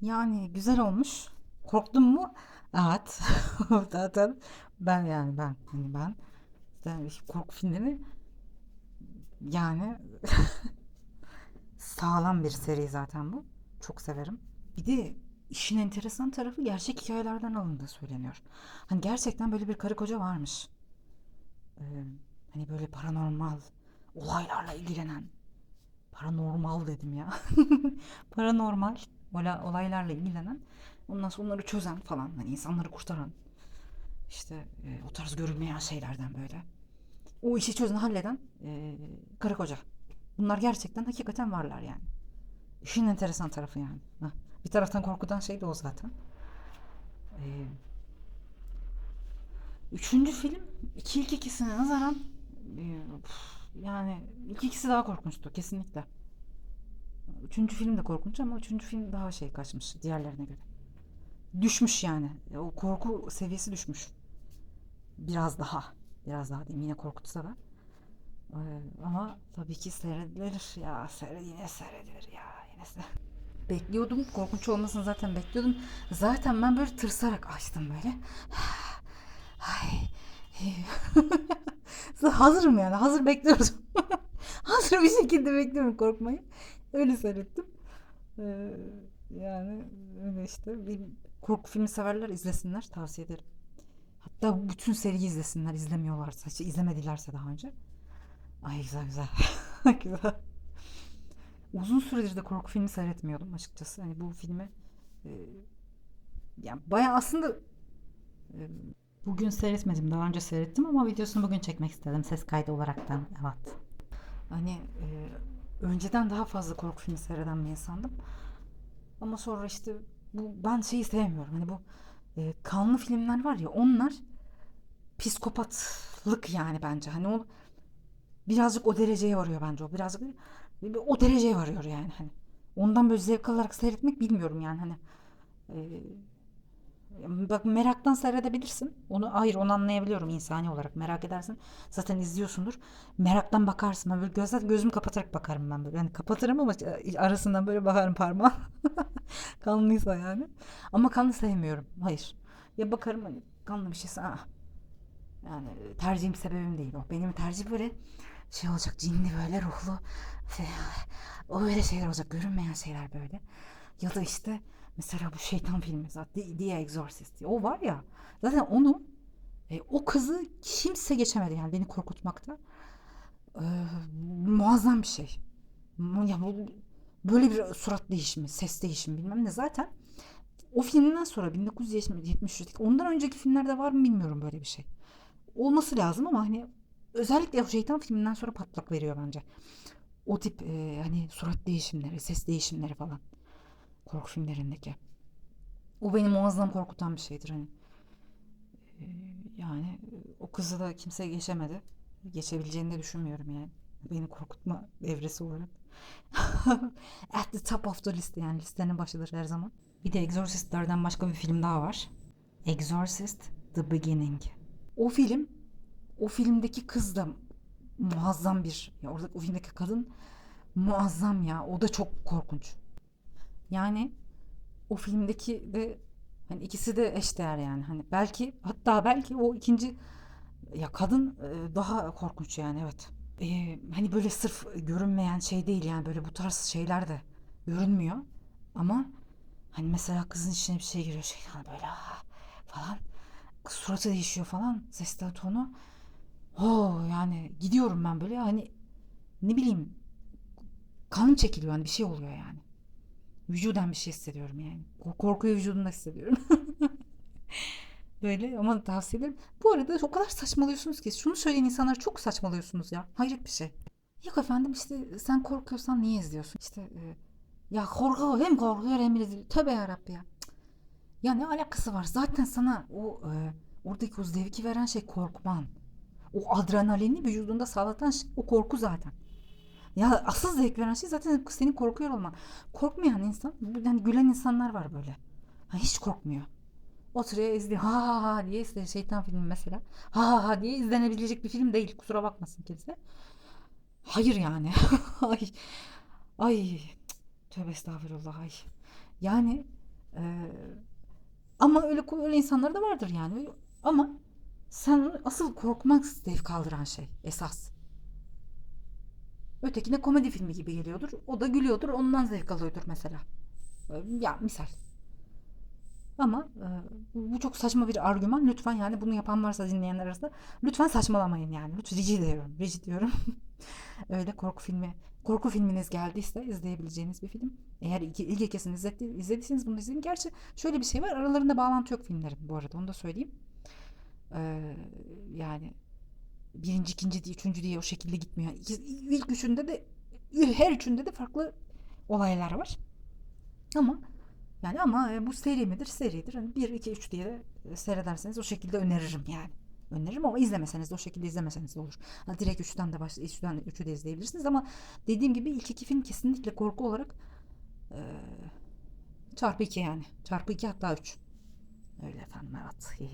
Yani güzel olmuş. Korktun mu? Evet. Zaten ben yani ben hani ben zaten korku filmleri yani sağlam bir seri zaten bu. Çok severim. Bir de işin enteresan tarafı gerçek hikayelerden alındığı söyleniyor. Hani gerçekten böyle bir karı koca varmış. Ee, hani böyle paranormal olaylarla ilgilenen. Paranormal dedim ya. paranormal ola- olaylarla ilgilenen. Ondan sonra onları çözen falan. Hani insanları kurtaran. İşte e, o tarz görülmeyen şeylerden böyle. O işi çözen halleden e, karı koca. Bunlar gerçekten hakikaten varlar yani. İşin enteresan tarafı yani. Bir taraftan korkutan şey de o zaten. Ee, üçüncü film iki ilk ikisine nazaran e, yani ilk ikisi daha korkunçtu kesinlikle. Üçüncü film de korkunç ama üçüncü film daha şey kaçmış diğerlerine göre. Düşmüş yani. O korku seviyesi düşmüş. Biraz daha. Biraz daha diyeyim yine korkutsa da. Ee, ama tabii ki seyredilir ya. Seyred, yine seyredilir ya. Yine se- Bekliyordum. Korkunç olmasını zaten bekliyordum. Zaten ben böyle tırsarak açtım böyle. Ay. Hazırım yani. Hazır bekliyorum. Hazır bir şekilde bekliyorum korkmayı. Öyle seyrettim. Ee, yani öyle işte. Bir korku filmi severler izlesinler. Tavsiye ederim. Hatta bütün seriyi izlesinler. izlemiyorlarsa. Hiç izlemedilerse daha önce. Ay güzel güzel. güzel. Uzun süredir de korku filmi seyretmiyordum açıkçası. Hani bu filmi e, yani bayağı aslında e, bugün seyretmedim. Daha önce seyrettim ama videosunu bugün çekmek istedim. Ses kaydı olaraktan. Evet. Hani e, önceden daha fazla korku filmi seyreden bir insandım. Ama sonra işte bu ben şeyi sevmiyorum. Hani bu e, kanlı filmler var ya onlar psikopatlık yani bence. Hani o birazcık o dereceye varıyor bence o. Birazcık o dereceye varıyor yani hani. Ondan böyle zevk alarak seyretmek bilmiyorum yani hani. Ee, bak meraktan seyredebilirsin. Onu hayır onu anlayabiliyorum insani olarak merak edersin. Zaten izliyorsundur. Meraktan bakarsın. Ben böyle gözler gözümü kapatarak bakarım ben böyle. Yani kapatırım ama arasından böyle bakarım parmağı. Kanlıysa yani. Ama kanlı sevmiyorum. Hayır. Ya bakarım hani kanlı bir şeyse aa. Yani tercihim sebebim değil o. Benim tercih böyle şey olacak cinli böyle ruhlu şey, o öyle şeyler olacak görünmeyen şeyler böyle ya da işte mesela bu şeytan filmi zaten The Exorcist o var ya zaten onu e, o kızı kimse geçemedi yani beni korkutmakta. E, muazzam bir şey. Ya bu, böyle bir surat değişimi ses değişimi bilmem ne. Zaten o filmden sonra 1973'teki ondan önceki filmlerde var mı bilmiyorum böyle bir şey. Olması lazım ama hani özellikle o şeytan filminden sonra patlak veriyor bence. O tip e, hani surat değişimleri, ses değişimleri falan. Korku filmlerindeki. O beni muazzam korkutan bir şeydir hani. E, yani o kızı da kimse geçemedi. Geçebileceğini de düşünmüyorum yani. Beni korkutma evresi olarak. At the top of the list yani listenin başıdır her zaman. Bir de Exorcist'lerden başka bir film daha var. Exorcist The Beginning. O film o filmdeki kız da muazzam bir ya orada o filmdeki kadın muazzam ya o da çok korkunç. Yani o filmdeki de hani ikisi de eşdeğer yani. Hani belki hatta belki o ikinci ya kadın e, daha korkunç yani evet. Ee, hani böyle sırf görünmeyen şey değil yani böyle bu tarz şeyler de görünmüyor. Ama hani mesela kızın içine bir şey giriyor şeytan böyle ah, falan. Suratı değişiyor falan ses tonu. Oh yani gidiyorum ben böyle hani ne bileyim kanım çekiliyor hani bir şey oluyor yani. Vücuden bir şey hissediyorum yani. Korkuyu vücudumda hissediyorum. böyle ama tavsiye ederim. Bu arada o kadar saçmalıyorsunuz ki şunu söyleyen insanlar çok saçmalıyorsunuz ya. Hayret bir şey. Yok efendim işte sen korkuyorsan niye izliyorsun? İşte e, ya korku hem korkuyor hem izliyor. Tövbe yarabbi ya. Cık. Ya ne alakası var? Zaten sana o e, oradaki o zevki veren şey korkman. O adrenalini vücudunda sağlatan şey, o korku zaten. Ya asıl zevk veren şey zaten senin korkuyor olman. Korkmayan insan, yani gülen insanlar var böyle. Ha, hiç korkmuyor. Oturuyor izliyor. Ha ha ha diye işte şeytan filmi mesela. Ha ha ha diye izlenebilecek bir film değil. Kusura bakmasın kimse. Hayır yani. ay. Ay. Tövbe estağfurullah ay. Yani Ee, ama öyle öyle insanlar da vardır yani. Ama sen asıl korkmak zevk aldıran şey esas. Ötekine komedi filmi gibi geliyordur. O da gülüyordur. Ondan zevk alıyordur mesela. Ee, Ya misal. Ama e, bu çok saçma bir argüman. Lütfen yani bunu yapan varsa dinleyenler arasında lütfen saçmalamayın yani. Lütfen rica ediyorum. Rica ediyorum. Öyle korku filmi. Korku filminiz geldiyse izleyebileceğiniz bir film. Eğer ilk, ikisini izledi, izlediyseniz bunu izleyin. Gerçi şöyle bir şey var. Aralarında bağlantı yok filmlerin bu arada. Onu da söyleyeyim. Ee, yani birinci, ikinci, diye, üçüncü diye o şekilde gitmiyor. İlk üçünde de her üçünde de farklı olaylar var. Ama yani ama e, bu seri midir? Seridir. Hani 1, 2, 3 diye de seyrederseniz o şekilde öneririm yani. Öneririm ama izlemeseniz de o şekilde izlemeseniz de olur. Ha, direkt 3'ten de baş 3'ten 3'ü de izleyebilirsiniz ama dediğim gibi ilk iki film kesinlikle korku olarak e, çarpı 2 yani. Çarpı 2 hatta 3. Öyle efendim evet.